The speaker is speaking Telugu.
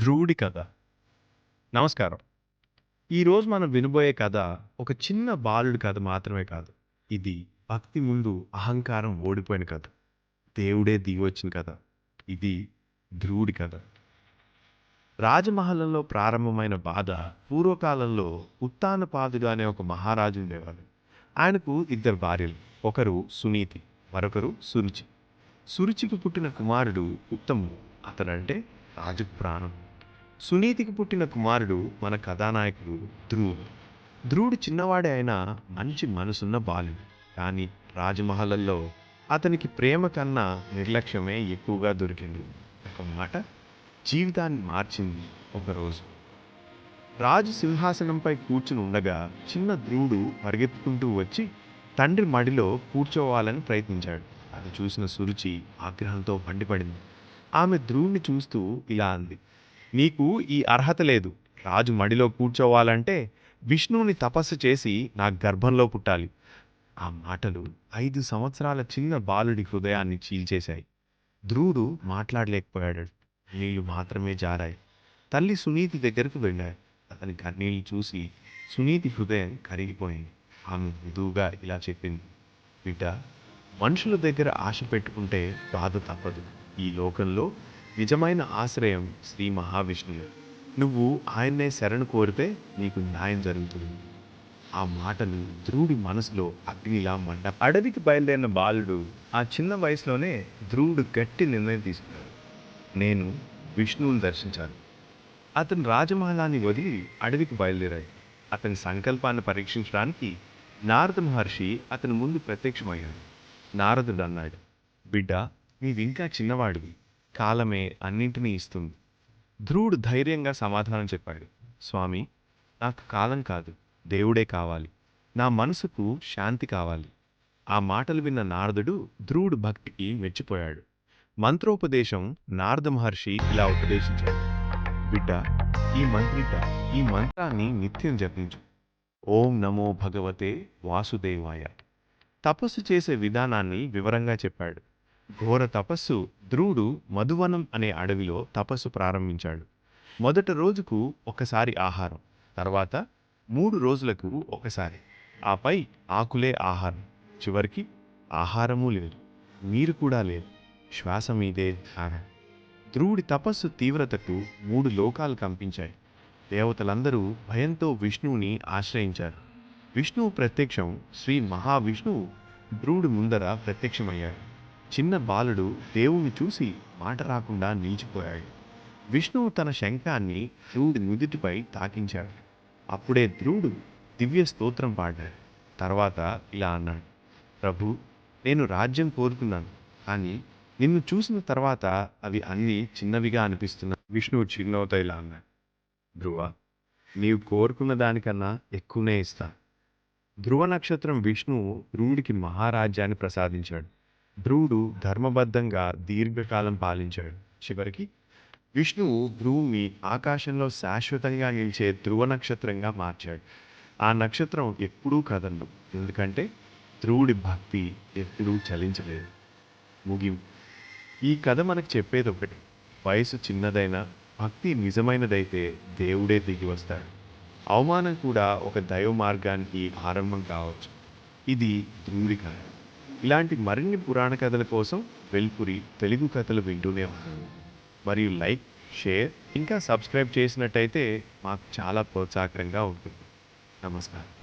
ధ్రువుడి కథ. నమస్కారం. ఈరోజు మనం వినబోయే కథ ఒక చిన్న బాలుడి కథ మాత్రమే కాదు. ఇది భక్తి ముందు అహంకారం ఓడిపోయిన కథ. దేవుడే దిగివచ్చిన కథ. ఇది ధ్రువుడి కథ. రాజమహలంలో ప్రారంభమైన బాధ పూర్వకాలంలో ఉత్తానపాదుడు అనే ఒక మహారాజు ఉండేవాడు ఆయనకు ఇద్దరు భార్యలు. ఒకరు సునీతి మరొకరు సురుచి. సురుచికి పుట్టిన కుమారుడు ఉత్తముడు. అతడంటే రాజు ప్రాణం. సునీతికి పుట్టిన కుమారుడు మన కథానాయకుడు ధ్రువుడు. ధ్రువుడు చిన్నవాడే అయినా మంచి మనసున్న బాలుడు. కానీ రాజమహల్లో అతనికి ప్రేమ కన్నా నిర్లక్ష్యమే ఎక్కువగా దొరికింది. ఒక మాట జీవితాన్ని మార్చింది ఒకరోజు రాజు. సింహాసనంపై కూర్చుని ఉండగా చిన్న ధ్రువుడు పరిగెత్తుకుంటూ వచ్చి తండ్రి మడిలో కూర్చోవాలని ప్రయత్నించాడు. అది చూసిన సురుచి ఆగ్రహంతో మండిపడింది. ఆమె ధ్రువుని చూస్తూ ఇలా అంది. నీకు ఈ అర్హత లేదు. రాజు మడిలో కూర్చోవాలంటే విష్ణువుని తపస్సు చేసి నా గర్భంలో పుట్టాలి. ఆ మాటలు ఐదు సంవత్సరాల చిన్న బాలుడి హృదయాన్ని చీల్చేశాయి. ధ్రువుడు మాట్లాడలేకపోయాడు. నీళ్ళు మాత్రమే జారాయి. తల్లి సునీతి దగ్గరకు వెళ్ళాడు అతని కన్నీళ్ళు చూసి సునీతి హృదయం కరిగిపోయింది. ఆమె మృదువుగా ఇలా చెప్పింది. బిడ్డ మనుషుల దగ్గర ఆశ పెట్టుకుంటే బాధ తప్పదు. ఈ లోకంలో నిజమైన ఆశ్రయం శ్రీ మహావిష్ణువు. నువ్వు ఆయన్నే శరణు కోరితే నీకు న్యాయం జరుగుతుంది. ఆ మాటలు ధ్రువుడి మనసులో అగ్నిలా మండ అడవికి బయలుదేరిన బాలుడు ఆ చిన్న వయసులోనే ధ్రువుడు గట్టి నిర్ణయం తీసుకున్నాడు. నేను విష్ణువుని దర్శించాను. అతను రాజమహలాన్ని వదిలి అడవికి బయలుదేరాయి. అతని సంకల్పాన్ని పరీక్షించడానికి నారద మహర్షి అతని ముందు ప్రత్యక్షమయ్యాడు. నారదుడు అన్నాడు బిడ్డ నీవింకా చిన్నవాడివి. కాలమే అన్నింటినీ ఇస్తుంది. ధ్రువుడు ధైర్యంగా సమాధానం చెప్పాడు. స్వామి నాకు కాలం కాదు. దేవుడే కావాలి. నా మనసుకు శాంతి కావాలి. ఆ మాటలు విన్న నారదుడు ధ్రువుడు భక్తికి మెచ్చిపోయాడు. మంత్రోపదేశం నారద మహర్షి ఇలా ఉపదేశించాడు. బిడ్డ ఈ మంత్రిట ఈ మంత్రాన్ని నిత్యం జపించు. ఓం నమో భగవతే వాసుదేవాయ. తపస్సు చేసే విధానాన్ని వివరంగా చెప్పాడు. ఘోర తపస్సు ధ్రువుడు మధువనం అనే అడవిలో తపస్సు ప్రారంభించాడు. మొదటి రోజుకు ఒకసారి ఆహారం తర్వాత మూడు రోజులకు ఒకసారి. ఆపై ఆకులే ఆహారం చివరికి ఆహారము లేదు నీరు కూడా లేదు శ్వాస మీదే ధ్యానం ధ్రువుడి తపస్సు తీవ్రతకు మూడు లోకాలు కంపించాయి. దేవతలందరూ భయంతో విష్ణువుని ఆశ్రయించారు. విష్ణువు ప్రత్యక్షం శ్రీ మహావిష్ణువు ధ్రువుడి ముందర ప్రత్యక్షమయ్యాడు. చిన్న బాలుడు దేవుణ్ణి చూసి మాట రాకుండా నిలిచిపోయాడు. విష్ణువు తన శంఖాన్ని ధ్రువుడి నుదుటిపై తాకించాడు. అప్పుడే ధ్రువుడు దివ్య స్తోత్రం పాడాడు. తర్వాత ఇలా అన్నాడు ప్రభు నేను రాజ్యం కోరుకున్నాను కానీ నిన్ను చూసిన తర్వాత అవి అన్నీ చిన్నవిగా అనిపిస్తున్నాయి. విష్ణువు చిరునవ్వుతో ఇలా అన్నాడు ధ్రువ నీవు కోరుకున్న దానికన్నా ఎక్కువనే ఇస్తా ధ్రువ నక్షత్రం విష్ణువు ధ్రువుడికి మహారాజ్యాన్ని ప్రసాదించాడు. ధ్రువుడు ధర్మబద్ధంగా దీర్ఘకాలం పాలించాడు. చివరికి విష్ణువు ధ్రువుని ఆకాశంలో శాశ్వతంగా నిలిచే ధ్రువ నక్షత్రంగా మార్చాడు. ఆ నక్షత్రం ఎప్పుడూ కదలదు ఎందుకంటే ధ్రువుడి భక్తి ఎప్పుడూ చలించలేదు. ముగింపు ఈ కథ మనకు చెప్పేది ఒకటి వయసు చిన్నదైనా భక్తి నిజమైనదైతే దేవుడే దిగి వస్తాడు. అవమానం కూడా ఒక దైవ మార్గానికి ఆరంభం కావచ్చు. ఇది ధ్రువుడి కథ. ఇలాంటి మరిన్ని పురాణ కథల కోసం వెల్పురి తెలుగు కథలు వింటూనే ఉంటాను మరియు లైక్ షేర్ ఇంకా సబ్స్క్రైబ్ చేసినట్టయితే మాకు చాలా ప్రోత్సాహకరంగా ఉంటుంది. నమస్కారం.